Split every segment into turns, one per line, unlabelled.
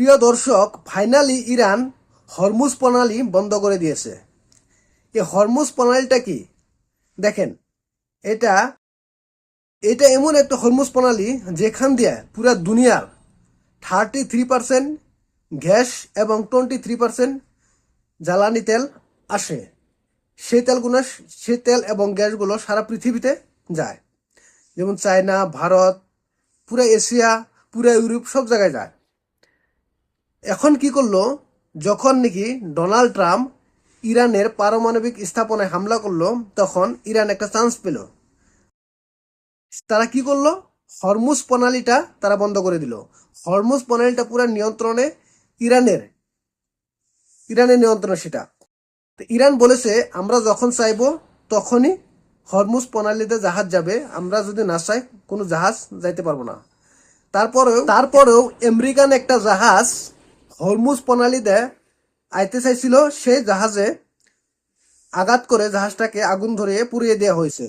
প্রিয় দর্শক finally Iran Hormuz প্রণালী বন্ধ করে দিয়েছে। এই হরমুজ প্রণালীটা কি? দেখেন, এটা এটা এমন একটা হরমুজ প্রণালী যেখান দিয়ে পুরা দুনিয়ার থার্টি থ্রি পার্সেন্ট গ্যাস এবং টোয়েন্টি থ্রি পার্সেন্ট জ্বালানি তেল আসে। সেই তেলগুলো সে তেল এবং গ্যাসগুলো সারা পৃথিবীতে যায়। যেমন চায়না, ভারত, পুরো এশিয়া, পুরো ইউরোপ সব জায়গায় যায়। এখন কি করল? যখন নাকি ডোনাল্ড ট্রাম্প ইরানের পারমাণবিক স্থাপনায় হামলা করল, তখন ইরান একটা চান্স পেল। তারা কি করল? হরমুজ প্রণালীটা তারা বন্ধ করে দিল। হরমুজ প্রণালীটা পুরো নিয়ন্ত্রণে ইরানের ইরানের নিয়ন্ত্রণে সেটা। তো ইরান বলেছে, আমরা যখন চাইব, তখনই হরমুজ প্রণালীতে জাহাজ যাবে। আমরা যদি না চাই, কোনো জাহাজ যাইতে পারব না। তারপরেও তারপরেও আমেরিকান একটা জাহাজ হরমুজ প্রণালীতে আইতে চাইছিল, সেই জাহাজে আঘাত করে জাহাজটাকে আগুন ধরিয়ে পুড়িয়ে দেওয়া হয়েছে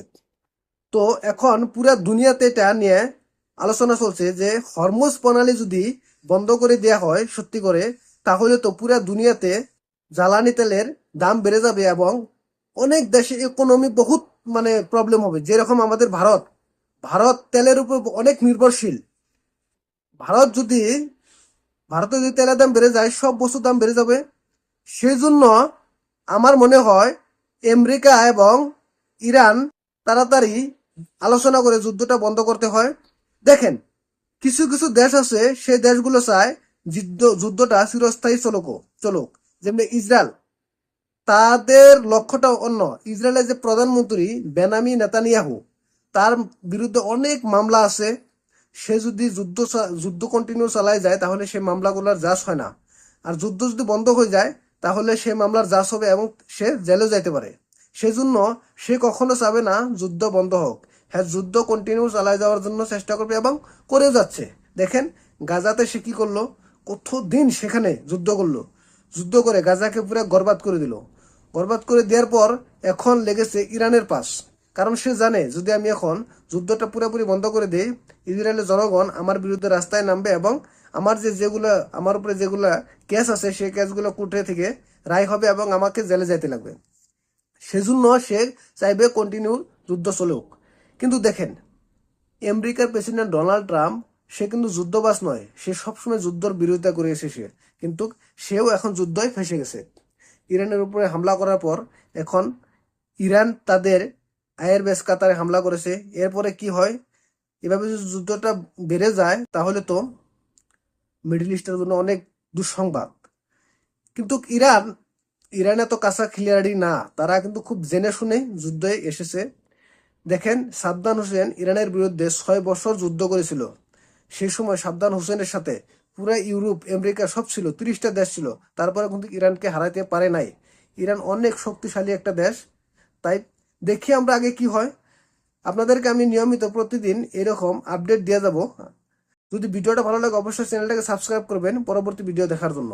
তো এখন পুরা দুনিয়াতে এটা নিয়ে আলোচনা চলছে যে হরমুজ প্রণালী যদি বন্ধ করে দেওয়া হয়, সত্যি করে তাহলে তো পুরা দুনিয়াতে জ্বালানি তেলের দাম বেড়ে যাবে এবং অনেক দেশে ইকোনমি বহুত মানে প্রবলেম হবে। যেরকম আমাদের ভারত ভারত তেলের উপর অনেক নির্ভরশীল। ভারত যদি ভারতে যদি তেলের দাম বেড়ে যায়, সব বস্তুর দাম বেড়ে যাবে। সেই জন্য আমার মনে হয় আমেরিকা এবং ইরান তাড়াতাড়ি আলোচনা করে যুদ্ধটা বন্ধ করতে হয়। দেখেন, কিছু কিছু দেশ আছে, সেই দেশগুলো চায় যুদ্ধ, যুদ্ধটা চিরস্থায়ী চলুক চলুক। যেমনি ইসরায়েল, তাদের লক্ষ্যটা অন্য। ইসরায়েলের যে প্রধানমন্ত্রী বেনামি নেতানিয়াহু, তার বিরুদ্ধে অনেক মামলা আছে। সে যদি যুদ্ধ যুদ্ধ কন্টিনিউ চালায় যায়, তাহলে সেই মামলাগুলোর জাজ হয় না। আর যুদ্ধ যদি বন্ধ হয়ে যায়, তাহলে সে মামলার জাজ হবে এবং সে জেলে যাইতে পারে। সেজন্য সে কখনো চাবে না যুদ্ধ বন্ধ হোক। হ্যাঁ যুদ্ধ কন্টিনিউ চালায় যাওয়ার জন্য চেষ্টা করবে এবং করেও যাচ্ছে। দেখেন, গাজাতে সে কি করল? কত দিন সেখানে যুদ্ধ করল? যুদ্ধ করে গাজাকে পুরো গরবাদ করে দিল। গরবাদ করে দেওয়ার পর এখন লেগেছে ইরানের পাশ কারণ সে জানে, যদি আমি এখন যুদ্ধটা পুরোপুরি বন্ধ করে দিই, ইসরায়েলের জনগণ আমার বিরুদ্ধে রাস্তায় নামবে এবং আমার যে যেগুলা, আমার উপরে যেগুলা কেস আছে, সেই কেসগুলো কোর্টে থেকে রায় হবে এবং আমাকে জেলে যাইতে লাগবে। সেজন্য সে চাইবে কন্টিনিউ যুদ্ধ চলুক। কিন্তু দেখেন, আমেরিকার প্রেসিডেন্ট ডোনাল্ড ট্রাম্প, সে কিন্তু যুদ্ধবাস নয়। সে সবসময় যুদ্ধর বিরোধিতা করে এসেছে। কিন্তু সেও এখন যুদ্ধই ফেসে গেছে। ইরানের উপরে হামলা করার পর এখন ইরান তাদের আয়ের বেশ কাতারে হামলা করেছে। এরপরে কি হয়? এভাবে যদি যুদ্ধটা বেড়ে যায়, তাহলে তো মিডল ইস্টের জন্য অনেক দুঃসংবাদ। কিন্তু ইরান, ইরানে তো কাঁচা খিলিয়াড়ি না, তারা কিন্তু খুব জেনে শুনে যুদ্ধে এসেছে। দেখেন, সাদ্দাম হোসেন ইরানের বিরুদ্ধে ছয় বছর যুদ্ধ করেছিল। সেই সময় সাদ্দাম হোসেনের সাথে পুরো ইউরোপ, আমেরিকা সব ছিল, তিরিশটা দেশ ছিল। তারপরে কিন্তু ইরানকে হারাইতে পারে নাই। ইরান অনেক শক্তিশালী একটা দেশ, তাই দেখি আমরা আগে কি হয়। আপনাদেরকে আমি নিয়মিত প্রতিদিন এরকম আপডেট দিয়ে যাব। যদি ভিডিওটা ভালো লাগে, অবশ্যই চ্যানেলটাকে সাবস্ক্রাইব করবেন। পরবর্তী ভিডিও দেখার জন্য।